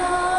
Oh.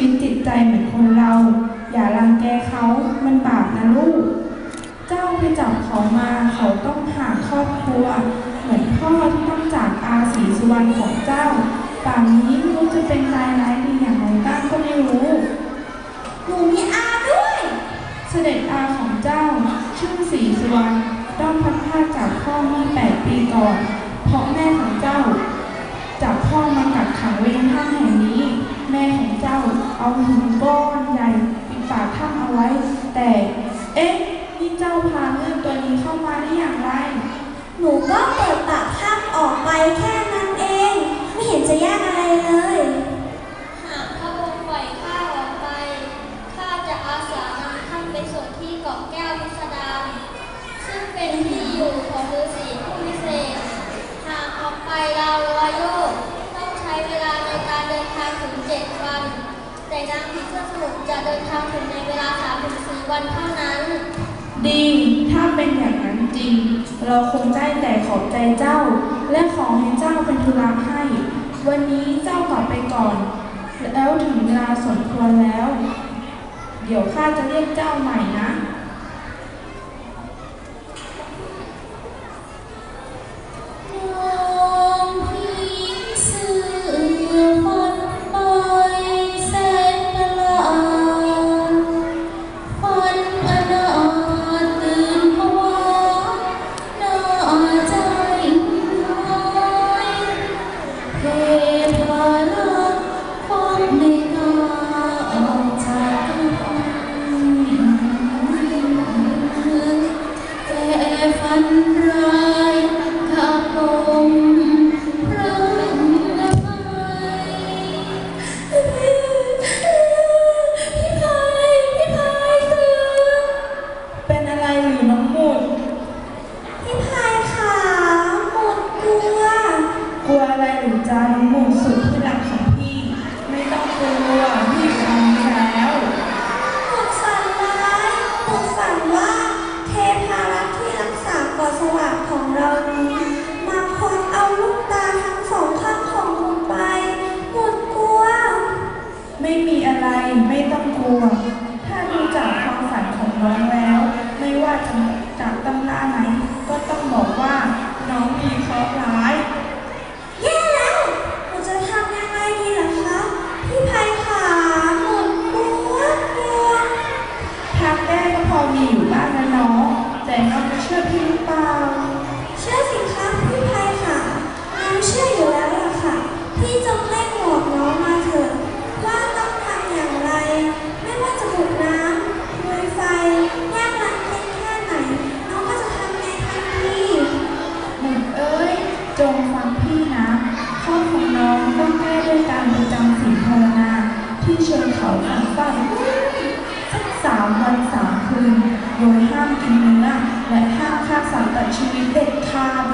วิตจิตใจเหมือนคนเรา อย่ารังแกเขา มันบาปนะลูก เจ้าไปจับเขามาเขาต้องหาครอบครัว เหมือนพ่อที่ต้องจากอาศีสุวรรณของเจ้าป่านนี้ลูกจะเป็นตายไรดีอย่างไรบ้างก็ไม่รู้หนูมีอาด้วย เสด็จอาของเจ้า ชื่อสีสุวรรณต้องพัดพาจากพ่อเมื่อแปดปีก่อน เพราะแม่ของเจ้า จะเดินทางถึงในเวลา3-4วันเท่านั้น ดีถ้าเป็นอย่างนั้นจริง เราคงได้แต่ขอบใจเจ้า และขอให้เจ้าเป็นทุลาให้ วันนี้เจ้ากลับไปก่อน แล้วถึงเวลาสมควรแล้ว เดี๋ยวข้าจะเรียกเจ้าใหม่นะ Thank you. 3วัน3คืน โดยห้ามกินเนื้อและห้ามฆ่าสัตว์ตัดชีวิตเด็ดขาด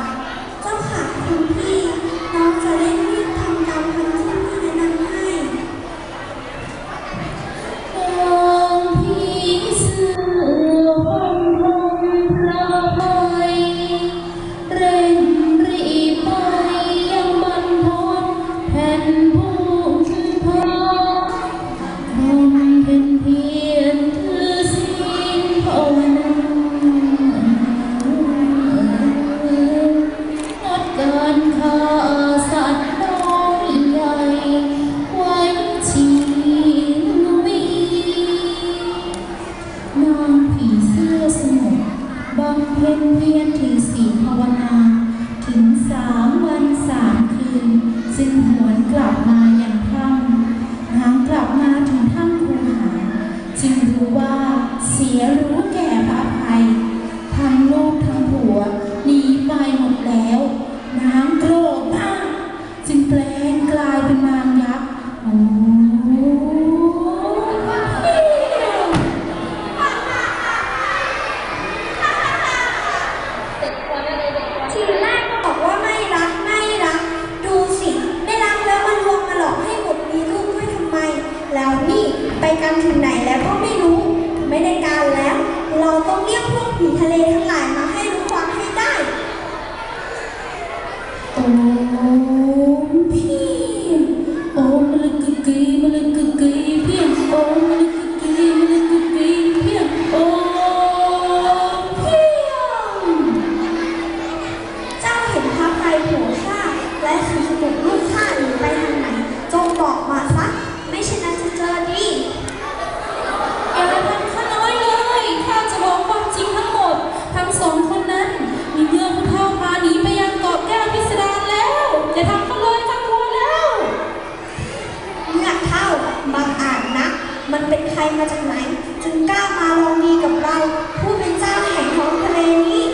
มาจากไหน จึงกล้ามาลงดีกับเรา ผู้เป็นเจ้าแห่งท้องทะเลนี้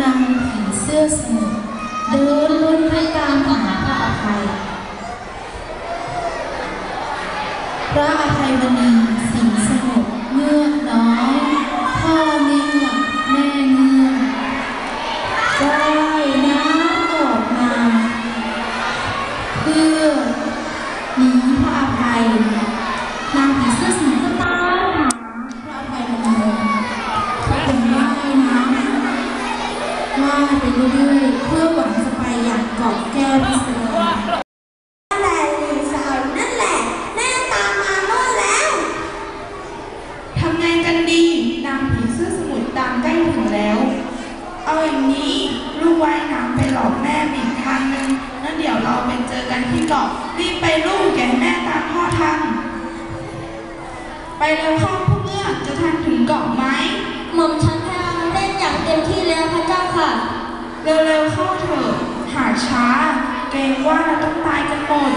นางผีเสื้อสมุทรเดินลุนให้การหาพระอภัย พระอภัยวันนี้สิงสงบเมื่อน้อยพ่อเมียแม่เมื่ว่ายน้ำออกมา เพื่อหนีพระ ยนางผีเสื้อสีน้ำตาลนะพระอภัยมณีก็คงว่ายน้ำว่าไปเรื่อยๆเพื่อหวังจะไปอย่างกอะแก้วพิศนุโลกทำไงกันดีนางผีเสื้อสมุทรตามใกล้ถึงแล้ว เอาอย่างนี้ลูกว่ายน้ำไปหลอกแม่อีกทางนึงนั่นเดี๋ยวเราไปเจอกันที่เกาะ ไปเร็วเข้าพวกเมื่อจะทันถึงเกาะไหมหม่อมฉันพยายามเร่นอย่างเต็มที่แล้วพระเจ้าค่ะ เร็วๆเข้าเถอะหากช้า เกรงว่าเราต้องตายกันหมด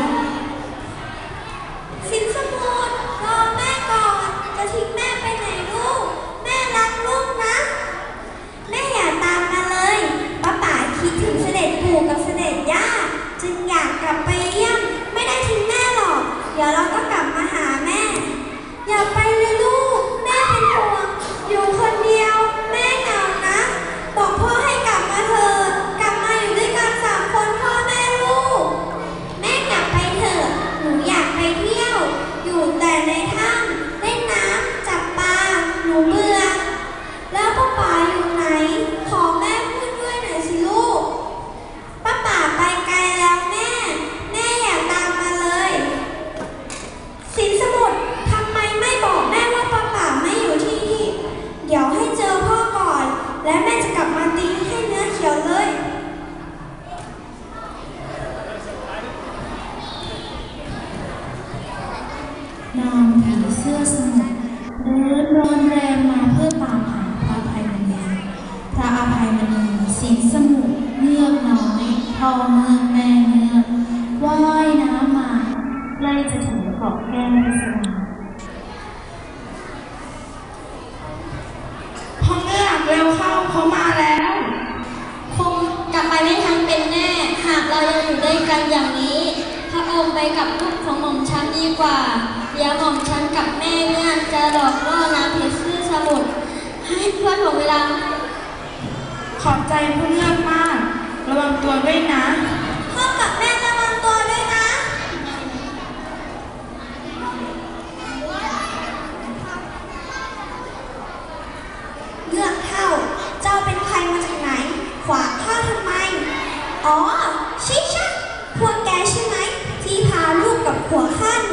หลอกล่อนางเพชรซื่อสมุทรให้เพื่อนของเวลา ขอบใจผู้เลือกมาก ระวังตัวด้วยนะพ่อกับแม่ระวังตัวด้วยนะ เลือกเท่า เจ้าเป็นใครมาจากไหน ขวางข้าทำไม อ๋อ ชิชะพวกแกใช่ไหม ที่พาลูกกับผัวข้าหน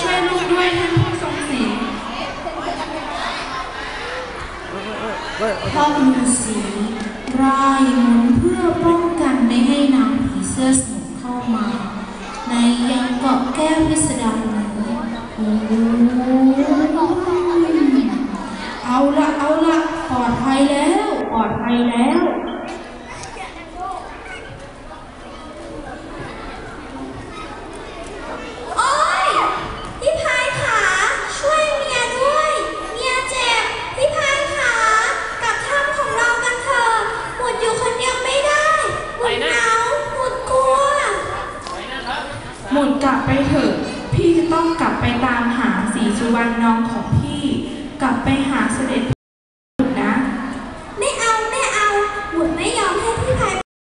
ช่วยลูกด้วยท่านผู้ทรงศีลเฮ้ยเฮ้ยเฮ้ยพ่อฤาษีรายมนต์เพื่อป้องกันไม่ให้นางผีเสื้อสมุทรเข้ามา ในยังเกาะแก้วพิสดารนี้โอ้ยเอาละเอาละปลอดภัยแล้ว ปลอดภัยแล้ว